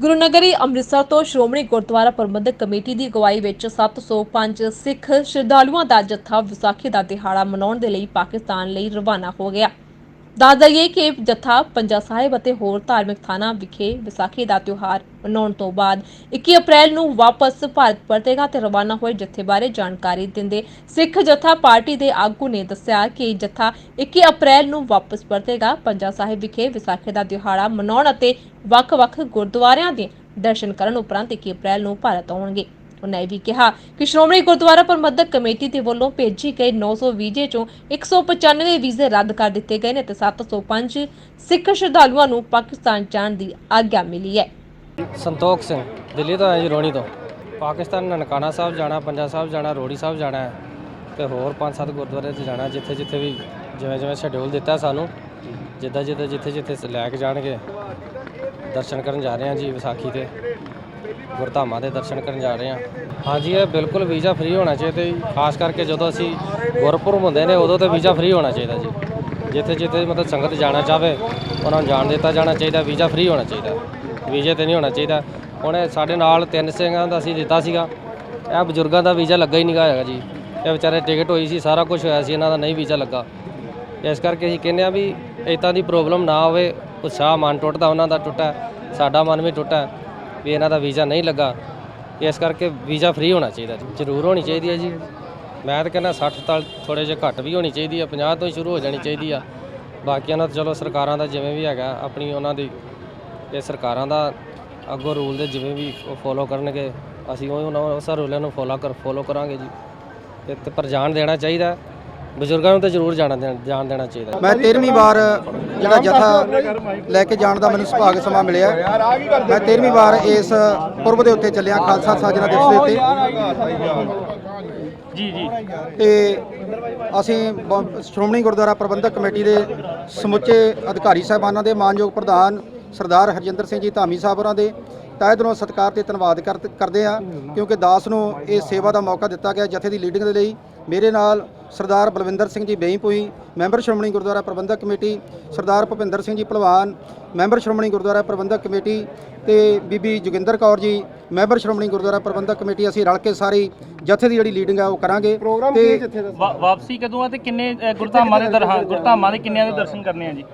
ਗੁਰੂ ਨਗਰੀ ਅੰਮ੍ਰਿਤਸਰ ਤੋਂ ਸ਼੍ਰੋਮਣੀ ਗੁਰਦੁਆਰਾ ਪ੍ਰਬੰਧਕ ਕਮੇਟੀ ਦੀ ਅਗਵਾਈ ਵਿੱਚ 705 ਸਿੱਖ ਸ਼ਰਧਾਲੂਆਂ ਦਾ ਜੱਥਾ ਵਿਸਾਖੀ ਦਾ ਦਿਹਾੜਾ ਮਨਾਉਣ ਦੇ ਲਈ ਪਾਕਿਸਤਾਨ ਲਈ ਰਵਾਨਾ ਹੋ ਗਿਆ। ਦੱਸ ਦਈਏ ਕਿ ਇਹ ਜੱਥਾ ਪੰਜਾ ਸਾਹਿਬ ਅਤੇ ਹੋਰ ਧਾਰਮਿਕ ਥਾਨਾਂ ਵਿਖੇ ਵਿਸਾਖੀ ਦਾ ਤਿਉਹਾਰ ਮਨਾਉਣ ਤੋਂ ਬਾਅਦ 21 ਅਪ੍ਰੈਲ ਨੂੰ ਵਾਪਸ ਭਾਰਤ ਪਰਤੇਗਾ ਤੇ ਰਵਾਨਾ ਹੋਏ ਜਥੇ ਬਾਰੇ ਜਾਣਕਾਰੀ ਦਿੰਦੇ ਸਿੱਖ ਜਥਾ ਪਾਰਟੀ ਦੇ ਆਗੂ ਨੇ ਦੱਸਿਆ ਕਿ ਇਹ ਜੱਥਾ 21 ਅਪ੍ਰੈਲ ਨੂੰ ਵਾਪਸ ਪਰਤੇਗਾ। ਪੰਜਾ ਸਾਹਿਬ ਵਿਖੇ ਵਿਸਾਖੀ ਦਾ ਦਿਹਾੜਾ ਮਨਾਉਣ ਅਤੇ ਵੱਖ-ਵੱਖ ਗੁਰਦੁਆਰਿਆਂ ਦੇ ਦਰਸ਼ਨ ਕਰਨ ਉਪਰੰਤ 21 ਅਪ੍ਰੈਲ ਨੂੰ ਭਾਰਤ ਆਉਣਗੇ। ਉਨ੍ਹਾਂ ਇਹ ਵੀ ਕਿਹਾ ਕਿ ਸ਼੍ਰੋਮਣੀ ਗੁਰਦੁਆਰਾ ਪ੍ਰਬੰਧਕ ਕਮੇਟੀ ਦੇ ਵੱਲੋਂ ਭੇਜੀ ਗਏ 900 ਵੀਜ਼ੇ ਚੋਂ 195 ਵੀਜ਼ੇ ਰੱਦ ਕਰ ਦਿੱਤੇ ਗਏ ਨੇ ਤੇ 705 ਸਿੱਖ ਸ਼ਰਧਾਲੂਆਂ ਨੂੰ ਪਾਕਿਸਤਾਨ ਜਾਣ ਦੀ ਆਗਿਆ ਮਿਲੀ ਹੈ। ਸੰਤੋਖ ਸਿੰਘ, ਦਿੱਲੀ ਤੋਂ ਆਇਆ ਜੀ ਰੋਣੀ ਤੋਂ। ਪਾਕਿਸਤਾਨ ਨਨਕਾਣਾ ਸਾਹਿਬ ਜਾਣਾ, ਪੰਜਾ ਸਾਹਿਬ ਜਾਣਾ, ਰੋੜੀ ਸਾਹਿਬ ਜਾਣਾ ਤੇ ਹੋਰ ਪੰਜ ਸੱਤ ਗੁਰਦੁਆਰੇ 'ਚ ਜਾਣਾ ਜਿੱਥੇ ਜਿੱਥੇ ਵੀ ਜਿਵੇਂ ਜਿਵੇਂ ਸ਼ਡਿਊਲ ਦਿੱਤਾ ਸਾਨੂੰ। ਜਿੱਦਾਂ ਜਿੱਦਾਂ ਜਿੱਥੇ ਜਿੱਥੇ ਸ- ਲੈ ਕੇ ਜਾਣਗੇ, ਦਰਸ਼ਨ ਕਰਨ ਜਾ ਰਹੇ ਹਾਂ ਜੀ ਵਿਸਾਖੀ ਤੇ। ਗੁਰਧਾਮਾਂ ਦੇ ਦਰਸ਼ਨ ਕਰਨ ਜਾ ਰਹੇ ਹਾਂ। ਹਾਂਜੀ, ਇਹ ਬਿਲਕੁਲ ਵੀਜ਼ਾ ਫ੍ਰੀ ਹੋਣਾ ਚਾਹੀਦਾ ਜੀ। ਖਾਸ ਕਰਕੇ ਜਦੋਂ ਅਸੀਂ ਗੁਰਪੁਰਬ ਹੁੰਦੇ ਨੇ, ਉਦੋਂ ਤੇ ਵੀਜ਼ਾ ਫ੍ਰੀ ਹੋਣਾ ਚਾਹੀਦਾ ਜੀ। ਜਿੱਥੇ ਜਿੱਥੇ ਮਤਲਬ ਸੰਗਤ ਜਾਣਾ ਚਾਹਵੇ, ਉਹਨਾਂ ਨੂੰ ਜਾਣ ਦਿੱਤਾ ਜਾਣਾ ਚਾਹੀਦਾ, ਵੀਜ਼ਾ ਫ੍ਰੀ ਹੋਣਾ ਚਾਹੀਦਾ। ਵੀਜ਼ੇ ਤੇ ਨਹੀਂ ਹੋਣਾ ਚਾਹੀਦਾ। ਹੁਣ ਇਹ ਸਾਡੇ ਨਾਲ ਤਿੰਨ ਸਿੰਘਾਂ ਦਾ ਅਸੀਂ ਦਿੱਤਾ ਸੀਗਾ। ਇਹ ਬਜ਼ੁਰਗਾਂ ਦਾ ਵੀਜ਼ਾ ਲੱਗਾ ਹੀ ਨਹੀਂ ਗਾ ਹੈਗਾ ਜੀ। ਇਹ ਵਿਚਾਰੇ ਟਿਕਟ ਹੋਈ ਸੀ, ਸਾਰਾ ਕੁਝ ਹੋਇਆ ਸੀ, ਇਹਨਾਂ ਦਾ ਨਹੀਂ ਵੀਜ਼ਾ ਲੱਗਾ। ਇਸ ਕਰਕੇ ਅਸੀਂ ਕਹਿੰਦੇ ਆ ਵੀ ਇਦਾਂ ਦੀ ਪ੍ਰੋਬਲਮ ਨਾ ਹੋਵੇ ਉਤਸ਼ਾਹ ਮਨ ਟੁੱਟਦਾ, ਉਹਨਾਂ ਦਾ ਟੁੱਟਾ, ਸਾਡਾ ਮਨ ਵੀ ਟੁੱਟਾ, ਵੀ ਇਹਨਾਂ ਦਾ ਵੀਜ਼ਾ ਨਹੀਂ ਲੱਗਾ। ਇਸ ਕਰਕੇ ਵੀਜ਼ਾ ਫ੍ਰੀ ਹੋਣਾ ਚਾਹੀਦਾ ਜੀ। ਜ਼ਰੂਰ ਹੋਣੀ ਚਾਹੀਦੀ ਹੈ ਜੀ। ਮੈਂ ਤਾਂ ਕਹਿੰਦਾ 60 ਸਾਲ ਥੋੜੇ ਜਿਹਾ ਘੱਟ ਵੀ ਹੋਣੀ ਚਾਹੀਦੀ ਆ 50 ਤੋਂ ਹੀ ਸ਼ੁਰੂ ਹੋ ਜਾਣੀ ਚਾਹੀਦੀ ਆ। ਬਾਕੀਆਂ ਨਾਲ ਚਲੋ ਸਰਕਾਰਾਂ ਦਾ ਜਿਵੇਂ ਵੀ ਹੈਗਾ, ਆਪਣੀ ਉਹਨਾਂ ਦੀ ਇਹ ਸਰਕਾਰਾਂ ਦਾ ਅੱਗੋਂ ਰੂਲ ਦੇ ਜਿਵੇਂ ਵੀ ਉਹ ਫੋਲੋ ਕਰਨਗੇ, ਅਸੀਂ ਉਹ ਉਹਨਾਂ ਉਸ ਰੂਲਾਂ ਨੂੰ ਫੋਲੋ ਕਰ ਫੋਲੋ ਕਰਾਂਗੇ ਜੀ। ਤੇ- ਤੇ ਪਰ ਜਾਣ ਦੇਣਾ ਚਾਹੀਦਾ। ਬਜ਼ੁਰਗਾਂ ਨੂੰ ਤਾਂ ਜ਼ਰੂਰ ਜਾਣ ਦੇਣਾ ਜਾਣ ਦੇਣਾ ਚਾਹੀਦਾ। ਮੈਂ 13ਵੀਂ ਵਾਰ ਜਿਹੜਾ ਜਥਾ ਲੈ ਕੇ ਜਾਣ ਦਾ ਮੈਨੂੰ ਸੁਭਾਗ ਸਮਾਂ ਮਿਲਿਆ। ਮੈਂ 13ਵੀਂ ਵਾਰ ਇਸ ਪੁਰਬ ਦੇ ਉੱਤੇ ਚੱਲਿਆ ਖਾਲਸਾ ਸਾਜਨਾ ਦਿਵਸ ਦੇ ਉੱਤੇ। ਜੀ ਜੀ। ਤੇ ਅਸੀਂ ਬ- ਸ਼੍ਰੋਮਣੀ ਗੁਰਦੁਆਰਾ ਪ੍ਰਬੰਧਕ ਕਮੇਟੀ ਦੇ ਸਮੁੱਚੇ ਅਧਿਕਾਰੀ ਸਾਹਿਬਾਨਾਂ ਦੇ ਮਾਨਯੋਗ ਪ੍ਰਧਾਨ ਸਰਦਾਰ ਹਰਜਿੰਦਰ ਸਿੰਘ ਜੀ ਧਾਮੀ ਸਾਹਿਬ ਹੋਰਾਂ ਦੇ ਤਹਿ ਦਿਲੋਂ ਸਤਿਕਾਰ ਤੇ ਧੰਨਵਾਦ ਕਰ- ਕਰਦੇ ਆ ਕਿਉਂਕਿ ਦਾਸ ਨੂੰ ਇਹ ਸੇਵਾ ਦਾ ਮੌਕਾ ਦਿੱਤਾ ਗਿਆ ਜਥੇ ਦੀ ਲੀਡਿੰਗ ਦੇ ਲਈ। ਮੇਰੇ ਨਾਲ ਸਰਦਾਰ Balwinder Singh ji ਬੇਈਪੂਈ member Shiromani Gurdwara Parbandhak Committee Sardar Bhupinder Singh ji Bhalwan member Shiromani Gurdwara Parbandhak Committee ਤੇ ਬੀਬੀ ਜੋਗਿੰਦਰ ਕੌਰ ਜੀ ਮੈਂਬਰ ਸ਼੍ਰੋਮਣੀ ਗੁਰਦੁਆਰਾ ਪ੍ਰਬੰਧਕ ਕਮੇਟੀ ਅਸੀਂ ਰਲ ਕੇ ਸਾਰੀ ਜਥੇ ਦੀ ਜਿਹੜੀ ਲੀਡਿੰਗ ਆ ਉਹ ਕਰਾਂਗੇ ਤੇ ਵਾ- ਵਾਪਸੀ ਕਦੋਂ ਆ ਤੇ ਕਿੰਨੇ ਗੁਰਧਾਮਾਂ ਦੇ ਦਰਹਾਂ ਗੁਰਧਾਮਾਂ ਦੇ ਕਿੰਨਿਆਂ ਦੇ ਦਰਸ਼ਨ ਕਰਨੇ ਆ ਜੀ?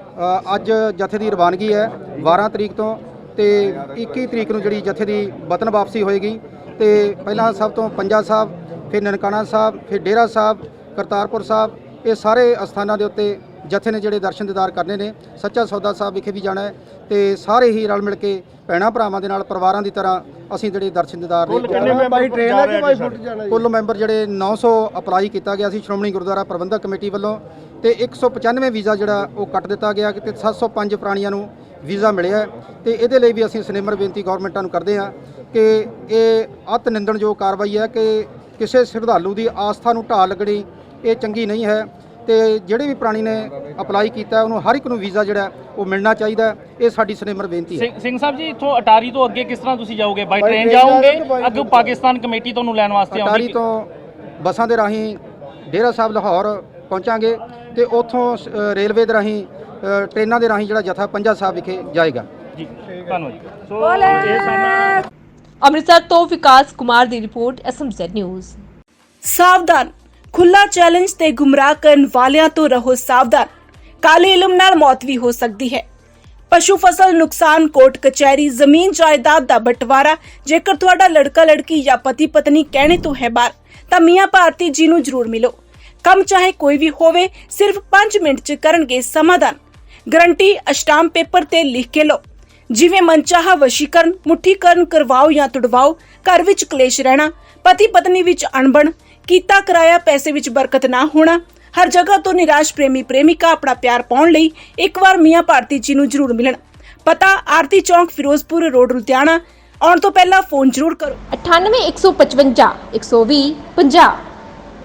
ਅੱਜ ਜਥੇ ਦੀ ਰਵਾਨਗੀ ਹੈ 12 ਤਰੀਕ ਤੋਂ ਤੇ 21 ਤਰੀਕ ਨੂੰ ਜਿਹੜੀ ਜਥੇ ਦੀ ਵਤਨ ਵਾਪਸੀ ਹੋਏਗੀ ਤੇ ਪਹਿਲਾਂ ਸਭ ਤੋਂ ਪੰਜਾ ਸਾਹਿਬ ਫਿਰ ਨਨਕਾਣਾ ਸਾਹਿਬ ਫਿਰ ਡੇਰਾ ਸਾਹਿਬ ਕਰਤਾਰਪੁਰ ਸਾਹਿਬ ਇਹ ਸਾਰੇ ਅਸਥਾਨਾਂ ਦੇ ਉੱਤੇ ਜਥੇ ਨੇ ਜਿਹੜੇ ਦਰਸ਼ਨ ਦੀਦਾਰ ਕਰਨੇ ਨੇ। ਸੱਚਾ ਸੌਦਾ ਸਾਹਿਬ ਵਿਖੇ ਵੀ ਜਾਣਾ ਹੈ ਤੇ ਸਾਰੇ ਹੀ ਰਲ ਮਿਲ ਕੇ ਭੈਣਾਂ ਭਰਾਵਾਂ ਦੇ ਨਾਲ ਪਰਿਵਾਰਾਂ ਦੀ ਤਰ੍ਹਾਂ ਅਸੀਂ ਜਿਹੜੇ ਦਰਸ਼ਨ ਦੀਦਾਰ ਨੇ ਬਾਈ ਟ੍ਰੇਨ ਹੈ ਕਿ ਬਾਈ ਫੁੱਟ ਜਾਣਾ ਕੁੱਲ ਮੈਂਬਰ ਜਿਹੜੇ 900 ਅਪਲਾਈ ਕੀਤਾ ਗਿਆ ਸੀ ਸ਼੍ਰੋਮਣੀ ਗੁਰਦੁਆਰਾ ਪ੍ਰਬੰਧਕ ਕਮੇਟੀ ਵੱਲੋਂ ਤੇ 195 ਵੀਜ਼ਾ ਜਿਹੜਾ ਉਹ ਕੱਟ ਦਿੱਤਾ ਗਿਆ ਤੇ 705 ਪ੍ਰਾਣੀਆਂ ਨੂੰ ਵੀਜ਼ਾ ਮਿਲਿਆ ਤੇ ਇਹਦੇ ਲਈ ਵੀ ਅਸੀਂ ਸਨੇਮਰ ਬੇਨਤੀ ਗਵਰਨਮੈਂਟਾਂ ਨੂੰ ਕਰਦੇ ਹਾਂ ਕਿ ਇਹ ਅਤ ਨਿੰਦਣਯੋਗ ਕਾਰਵਾਈ ਹੈ ਕਿ ਕਿਸੇ ਸ਼ਰਧਾਲੂ ਦੀ ਆਸਥਾ ਨੂੰ ਢਾਲ ਲੱਗਣੀ ਇਹ ਚੰਗੀ ਨਹੀਂ ਹੈ ਤੇ ਜਿਹੜੇ ਵੀ ਪ੍ਰਾਣੀ ਨੇ ਅਪਲਾਈ ਕੀਤਾ ਉਹਨੂੰ ਹਰ ਇੱਕ ਨੂੰ ਵੀਜ਼ਾ ਜਿਹੜਾ ਉਹ ਮਿਲਣਾ ਚਾਹੀਦਾ ਹੈ। ਇਹ ਸਾਡੀ ਸਨੇਮਰ ਬੇਨਤੀ ਹੈ। ਸਿੰਘ ਸਾਹਿਬ ਜੀ ਇੱਥੋਂ ਅਟਾਰੀ ਤੋਂ ਅੱਗੇ ਕਿਸ ਤਰ੍ਹਾਂ ਤੁਸੀਂ ਜਾਓਗੇ? ਬਾਈ ਟ੍ਰੇਨ ਜਾਓਗੇ? ਅੱਗੇ ਪਾਕਿਸਤਾਨ ਕਮੇਟੀ ਤੁਹਾਨੂੰ ਲੈਣ ਵਾਸਤੇ ਅਟਾਰੀ ਆਉਂਦੀ ਤੋਂ ਬੱਸਾਂ ਦੇ ਰਾਹੀਂ ਡੇਰਾ ਸਾਹਿਬ ਲਾਹੌਰ ਪਹੁੰਚਾਂਗੇ ਤੇ ਉੱਥੋਂ ਰੇਲਵੇ ਦੇ ਰਾਹੀਂ ਟ੍ਰੇਨਾਂ ਦੇ ਰਾਹੀਂ ਜਿਹੜਾ ਜਥਾ ਪੰਜਾ ਸਾਹਿਬ ਵਿਖੇ ਜਾਏਗਾ। ਜੀ ਧੰਨਵਾਦ ਸੋ ਇਹ ਸਨ ਅੰਮ੍ਰਿਤਸਰ ਤੋਂ ਵਿਕਾਸ ਕੁਮਾਰ ਦੀ ਰਿਪੋਰਟ ਐਸਐਮਜ਼ੈਡ ਨਿਊਜ਼। ਸਾਵਧਾਨ ਖੁੱਲਾ ਚੈਲੰਜ ਤੇ ਗੁੰਮਰਾਹ ਕਰਨ ਵਾਲਿਆਂ ਤੋਂ ਰਹੋ ਸਾਵਧਾਨ। ਕਾਲੇ ਇਲਮ ਨਾਲ ਮੌਤ ਵੀ ਹੋ ਸਕਦੀ ਹੈ। ਪਸ਼ੂ ਫਸਲ ਨੁਕਸਾਨ ਕੋਰਟ ਕਚਹਿਰੀ ਜ਼ਮੀਨ ਜਾਇਦਾਦ ਦਾ ਬਟਵਾਰਾ। ਜੇਕਰ ਤੁਹਾਡਾ ਲੜਕਾ, ਲੜਕੀ ਜਾਂ ਪਤੀ ਪਤਨੀ ਕਹਿਣੇ ਤੋਂ ਹੈ ਬਾਹਰ, ਤਾਂ ਮੀਆਂ ਭਾਰਤੀ ਜੀ ਨੂੰ ਜ਼ਰੂਰ ਮਿਲੋ। ਕੰਮ ਚਾਹੇ ਕੋਈ ਵੀ ਹੋਵੇ, ਸਿਰਫ 5 ਮਿੰਟ ਚ ਕਰਨਗੇ ਸਮਾਧਾਨ। ਗਰੰਟੀ ਅਸ਼ਟਾਮ ਪੇਪਰ ਤੇ ਲਿਖ ਕੇ ਲਓ। ਜਿਵੇਂ ਮਨਚਾਹਾ, ਵਸ਼ੀਕਰਨ, ਮੁੱਠੀਕਰਨ ਕਰਵਾਓ ਜਾਂ ਤੁੜਵਾਓ, ਘਰ ਵਿੱਚ ਕਲੇਸ਼ ਰਹਿਣਾ, ਪਤੀ ਪਤਨੀ ਵਿੱਚ ਅਣਬਣ ਕੀਤਾ ਕਰਾਇਆ ਪੈਸੇ ਵਿੱਚ ਬਰਕਤ ਨਾ ਹੋਣਾ, ਹਰ ਜਗ੍ਹਾ ਤੋਂ ਨਿਰਾਸ਼ ਪ੍ਰੇਮੀ ਪ੍ਰੇਮਿਕਾ ਆਪਣਾ ਪਿਆਰ ਪਾਉਣ ਲਈ ਇੱਕ ਵਾਰ ਮੀਆਂ ਭਾਰਤੀ ਜੀ ਨੂੰ ਜ਼ਰੂਰ ਮਿਲਣ। ਪਤਾ, ਆਰਤੀ ਚੌਂਕ, ਫਿਰੋਜ਼ਪੁਰ, ਰੋਡ ਲੁਧਿਆਣਾ। ਆਉਣ ਤੋਂ ਪਹਿਲਾਂ ਫੋਨ ਜ਼ਰੂਰ ਕਰੋ। 98 155 120 50